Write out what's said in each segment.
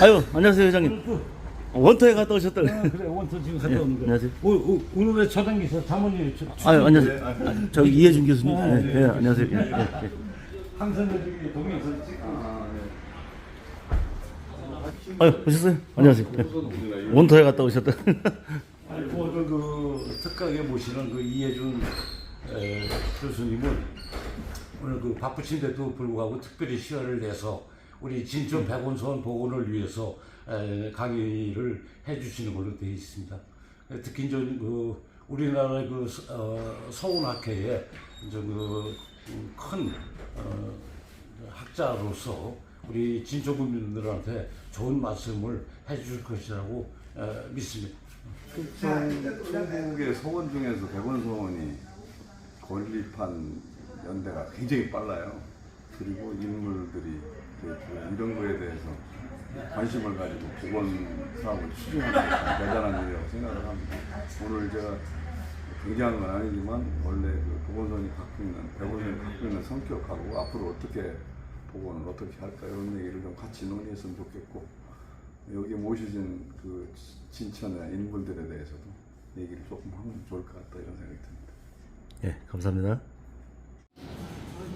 아유, 안녕하세요, 회장님. 원터에 갔다 오셨다. 아, 그래 원터 지금 갔다 예, 오는 거야. 안녕하세요. 오, 오, 오늘의 저당 기사 자문이 저- 저- 아유, 안녕하세요. 아, 저기 이혜준 교수님. 아, 예, 네. 예, 안녕하세요. 예, 예, 예. 항상 여기 동영상 찍고 아유, 오셨어요? 안녕하세요. 예. 원터에 갔다 오셨다. 아니 오늘 그 특강에 모시는 그 이해준 에, 교수님은 오늘 그 바쁘신데도 불구하고 특별히 시간을 내서 우리 진천 백원선 복원을 위해서 에, 강의를 해주시는 걸로 되어 있습니다. 특히 이제 그 우리나라의 그 서- 어, 서운학회에 이제 그큰 어, 학자로서 우리 진천 국민들한테 좋은 말씀을 해줄 것이라고 에, 믿습니다. 한국의 서원 중에서 백원 서원이 건립한 연대가 굉장히 빨라요. 그리고 인물들이 그 이런 거에 대해서 관심을 가지고 복원 사업을 추진하는 게 대단한 일이라고 생각을 합니다. 오늘 제가 굉장한 건 아니지만 원래 그 복원선이 갖고 있는 백원선이 갖고 있는 성격하고 앞으로 어떻게 복원을 어떻게 할까 이런 얘기를 좀 같이 논의했으면 좋겠고 여기 모시진 그 진천의 인물들에 대해서도 얘기를 조금 하면 좋을 것 같다 이런 생각이 듭니다. 예, 감사합니다.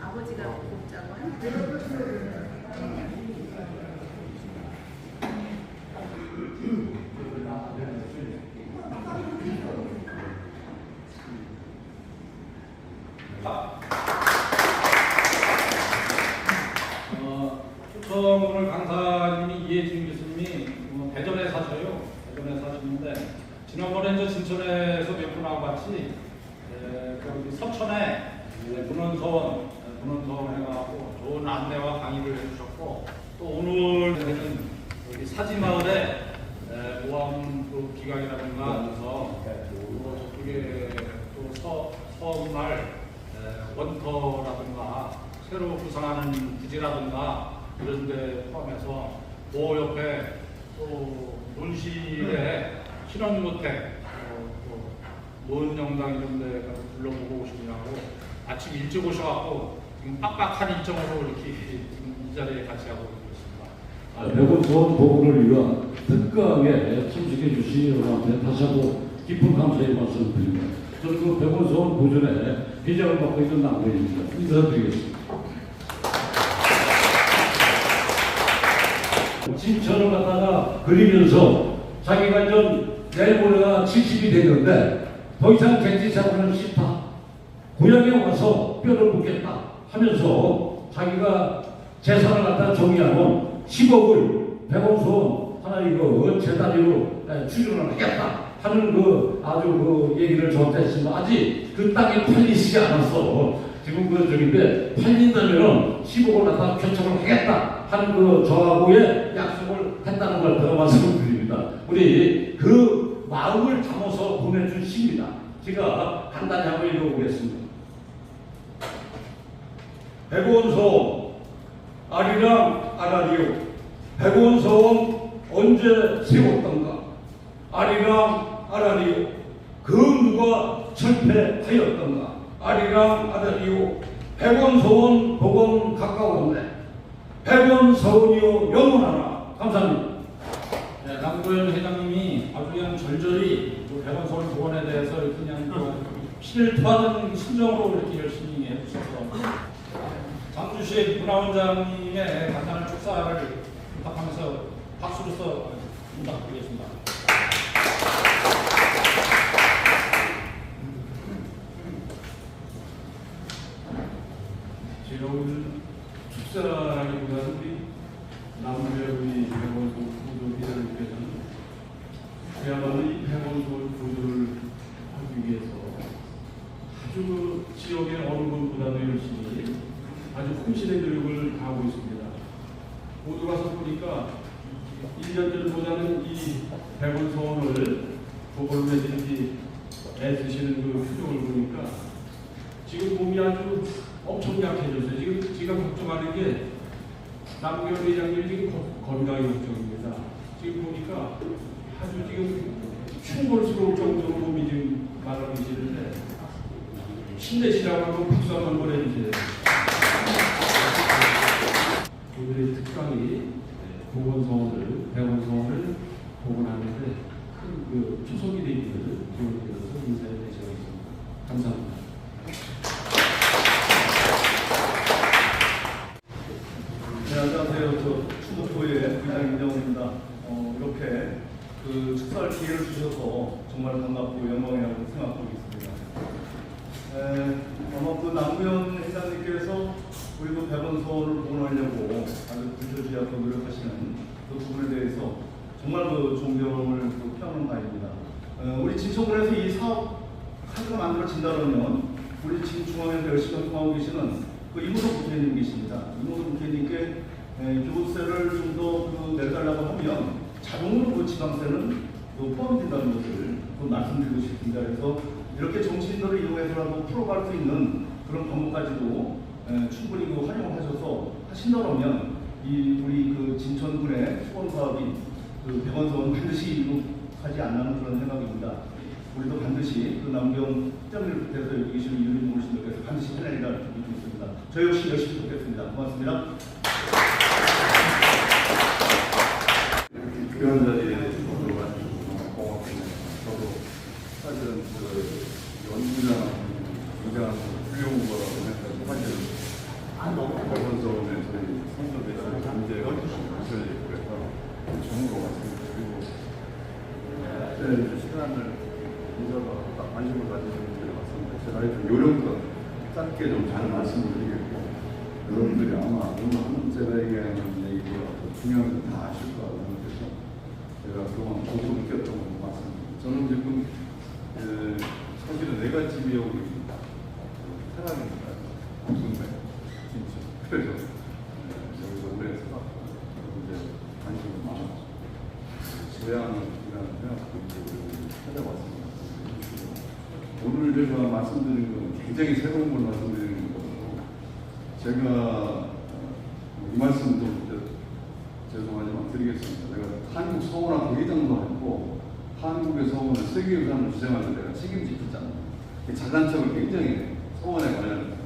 아버지가 복장을 어, 초청 오늘 강사님이 이해진 교수님이 어, 대전에 사셔요. 대전에 사시는데 지난번에 저 진천에서 몇 분하고 같이 에, 거기 서천에 에, 문헌서원 에, 문헌서원 해가지고 좋은 안내와 강의를 해주셨고 또 오늘은 여기 사지마을에 에, 모함 그 기강이라든가 해서 또 저쪽에 또 서, 서운말 에, 원터라든가 새로 구상하는 부지라든가 이런 데 포함해서 그 옆에 또 논실에 신혼 모텔 어, 또먼 영당 이런 데 가서 둘러보고 오시느라고 아침 일찍 오셔갖고 지금 빡빡한 일정으로 이렇게 지금 이 자리에 같이 하고 있습니다. 백원 소원 보고를 위한 특강에 참석해 주신 여러분한테 다시 한번 깊은 감사의 말씀을 드립니다. 저는 그 백원 소원 보존에 회장을 맡고 있는 남부입니다. 인사드리겠습니다. 진천을 갖다가 그리면서 자기가 좀 내일 모레가 70이 됐는데 더 이상 객지 생활은 싫다. 고향에 와서 뼈를 묻겠다 하면서 자기가 재산을 갖다 정리하면 10억을 백원소 하나 이거 제 단위로 에, 추진을 하겠다 하는 그 아주 그 얘기를 저한테 했지만 아직 그 땅이 팔리지 않았어. 지금 그 저기인데 팔린다면은 10억을 갖다 결정을 하겠다 하는 그 저하고의 약속을 했다는 걸 제가 말씀을 드립니다. 우리 그 마음을 담아서 보내준 시입니다. 제가 간단히 한번 읽어보겠습니다. 백원소 아리랑 아라리오 백원소원 언제 세웠던가 아리랑 아라리오 그 누가 철폐하였던가 아리랑 아라리오 백원소원 복원 가까웠네 백원 서원이요 영원하라. 감사합니다. 네, 남구현 회장님이 아주 그냥 절절히 그 백원서울 복원에 대해서 이렇게 그냥 그 피를 토하는 심정으로 이렇게 열심히 해주셔서. 장주시의 문화원장님의 간단한 축사를 부탁하면서 박수로서 부탁드리겠습니다. 늘 축사라기보다는 우리 남배우이 백원소 구조 기자님께서는 그야말로 이 백원소 구조를 하기 위해서 아주 그 지역의 어느 분보다도 열심히 아주 혼신의 노력을 다하고 있습니다. 모두 가서 보니까 1년 전보다는 이 보고를 해서 이렇게 애쓰시는 그 표정을 보니까 지금 몸이 아주 엄청 약해졌어요. 지금 제가 걱정하는 게 남경 회장님이 지금 거- 건강이 걱정입니다. 지금 보니까 아주 지금 충골스러울 정도로 몸이 지금 말하고 계시는데 힘내시라고 하고 박수 한번 보내주세요. 오늘의 특강이 네, 보건성원을 백원성원을 복원하는데 큰 그 초석이 되기를 기원드려서 인사를 드리겠습니다. 감사합니다. 네, 안녕하세요. 저 충북도의 부장 임정훈입니다. 어, 이렇게 그 축사할 기회를 주셔서 반갑고 영광이라고 생각하고 있습니다. 에, 아마 그 남구현 회장님께서 우리 그 백원서원을 복원하려고 아주 부조지하고 노력하시는 그 부분에 대해서 정말 그 존경을 그 표하는 바입니다. 어, 우리 진천군에서 이 사업 카드가 만들어진다면 우리 중앙에 열심히 활동하고 계시는 그 이무동 국회의원님 계십니다. 이무동 국회의원님께 에, 교부세를 좀더 그 내달라고 하면 자동으로 그 지방세는 그 포함된다는 것을 그 말씀드리고 싶습니다. 그래서 이렇게 정치인들을 이용해서라도 풀어갈 수 있는 그런 방법까지도 에, 충분히 그 활용을 하셔서 하신다면 이 우리 그 진천군의 수원 사업이 그 백원서원 반드시 이룩하지 않는 그런 생각입니다. 우리도 반드시 그 남경 특장을 부탁해서 여기 계시는 유림 모신들께서 반드시 해내리라 믿고 있습니다. 저 역시 열심히 돕겠습니다. 고맙습니다. 귀한 자리에 들어와주셔서 고맙습니다. 저도 사실은 그 연구장 굉장한 훌륭한 거라고 생각해서 사실은 백원서원에 저희 선조들이 문제가 있어요. 그래서 정으로 왔습니다. 그리고 그때 시간을 인사가 딱 관심을 가지는 분들이 제가 좀 요령껏 짧게 좀 잘 말씀을 드리겠고 여러분들이 아마 하는 제가 얘기하는 얘기가 더 중요한 건 다 아실 거라고 생각해서 제가 그동안 보고 느꼈던 건 맞습니다. 저는 지금 에, 사실은 내가 집이 여기 태락입니다. 군대 진짜 그래서 에, 여기서 오래 살았고 이제 관심이 많아서 고향이라는 생각도 찾아봤습니다. 오늘 제가 말씀드린 건 굉장히 새로운 걸 말씀드리는 거고 제가 어, 이 말씀도 죄송하지만 드리겠습니다. 제가 한국 서원학교 회장도 했고 한국의 서원을 세계 유산을 주장하는 데가 책임지었잖아요. 잘난 척을 굉장히 해요. 서원에 관련해서.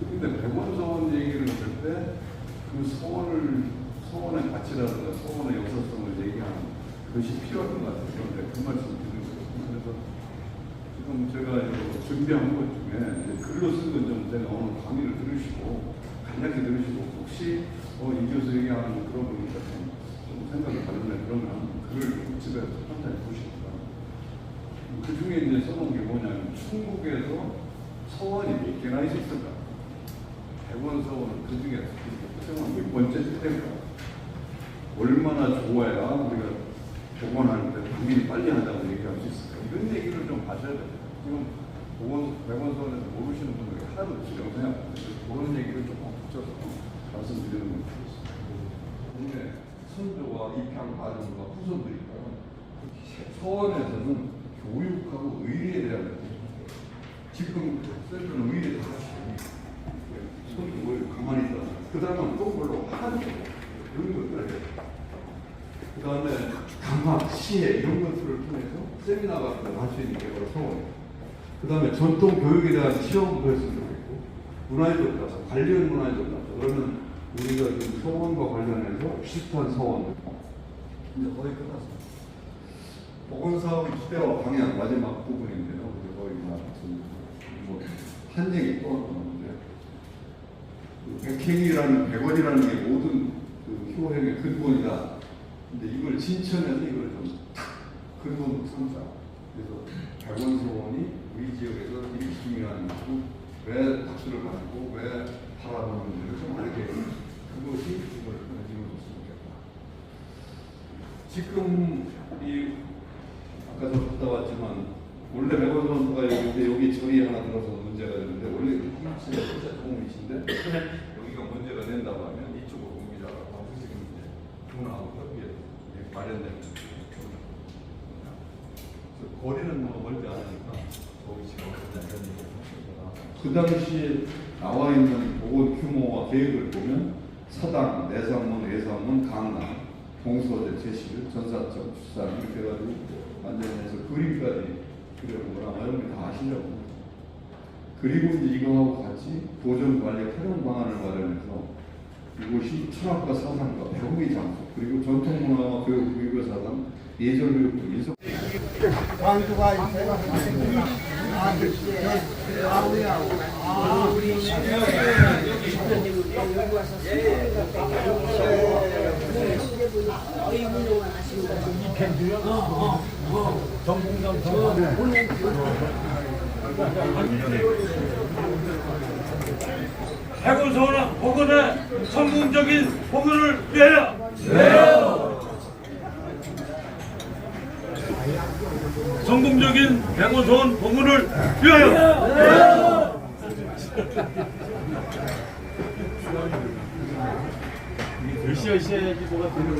근데 백원 서원 얘기를 할 때 그 서원을 서원의 가치라든가 서원의 역사성을 얘기하는 그것이 필요한 것 같아요. 그런데 그 말씀 드리는 거예요. 그래서 지금 제가 준비한 것 중에 글로 쓴 건 좀 제가 오늘 강의를 들으시고 간략히 들으시고 혹시 어, 이 교수 얘기하는 거 들어보니까 좀, 좀 생각이 다르네 그러면 글을 천천히 보시기 바랍니다. 그 중에 이제 써놓은 게 뭐냐면 충북에서 서원이 몇 개나 있었을까? 백원 서원은 그 중에 특정한 몇 번째 세대인가? 얼마나 좋아야 우리가 때 당연히 빨리 한다고 얘기할 수 있을까? 이런 얘기를 좀 하셔야 돼요. 지금 복원, 백원서원에서 모르시는 분들이 하나도 없으라고 생각합니다. 그런 얘기를 조금 붙여서 말씀드리는 건 좋겠습니다. 근데 선조와 입향 과정과 후손들이니까 서원에서는 교육하고 의리에 대한 지금 선조는 의리에 손이 뭘 가만히 있다. 그 다음은 또 뭘로 하는 거 이런 것들 그 다음에 강학, 시해 이런 것들을 통해서 세미나 같은 걸할수 있는 게 바로 서원. 그 다음에 전통 교육에 대한 시험도 했으면 좋겠고 문화유적 가서 관련 문화유적 가서 그러면 우리가 지금 서원과 관련해서 비슷한 서원 이제 거의 끝났습니다. 보건사업의 시대와 방향 마지막 부분인데요. 거의 뭐한 얘기 또 나오는데 그 백행이라는 백원이라는 게 모든 그 효행의 근본이다. 근데 이걸 진천에서 이걸 좀탁 근본 삼자. 그래서 백원소원이 우리 지역에서 이 중요한 이고 왜 박수를 받고 왜 바라보는지를 좀 알게 그것이 이걸 가지고 있으면 좋겠다. 지금 이 아까도 갔다 왔지만 원래 백원 선수가 여기인데 여기 절이 하나 들어서 문제가 되는데 원래 진짜 좋은 위치인데 여기가 문제가 된다고 하면 이쪽으로 옮기자라고 하고 지금 이제 중앙하고 협의해서 이게 마련되는 거리는 뭐 멀지 않으니까 거기 지금 그 당시에 나와 있는 보건 규모와 계획을 보면 사당, 내상문, 외상문, 강남 동서재 제시를 전사점 추산 이렇게 해가지고 완전히 해서 그림까지 그려본 거라 여러분이 다 아시려고 그리고 이제 이거하고 같이 보존 관리 활용 방안을 마련해서 이곳이 철학과 사상과 배움의 장소 그리고 전통문화와 교육 교육의 사상 예절 교육도 인 석 해군 소원 복원의 성공적인 복원을 위하여 성공적인 백원소원 복원을 위하여. 백원소원 복원을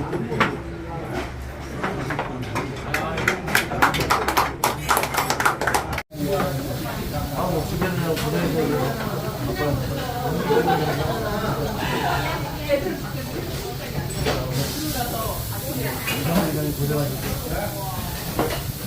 위하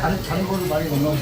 단, 단 거를 많이 넣으면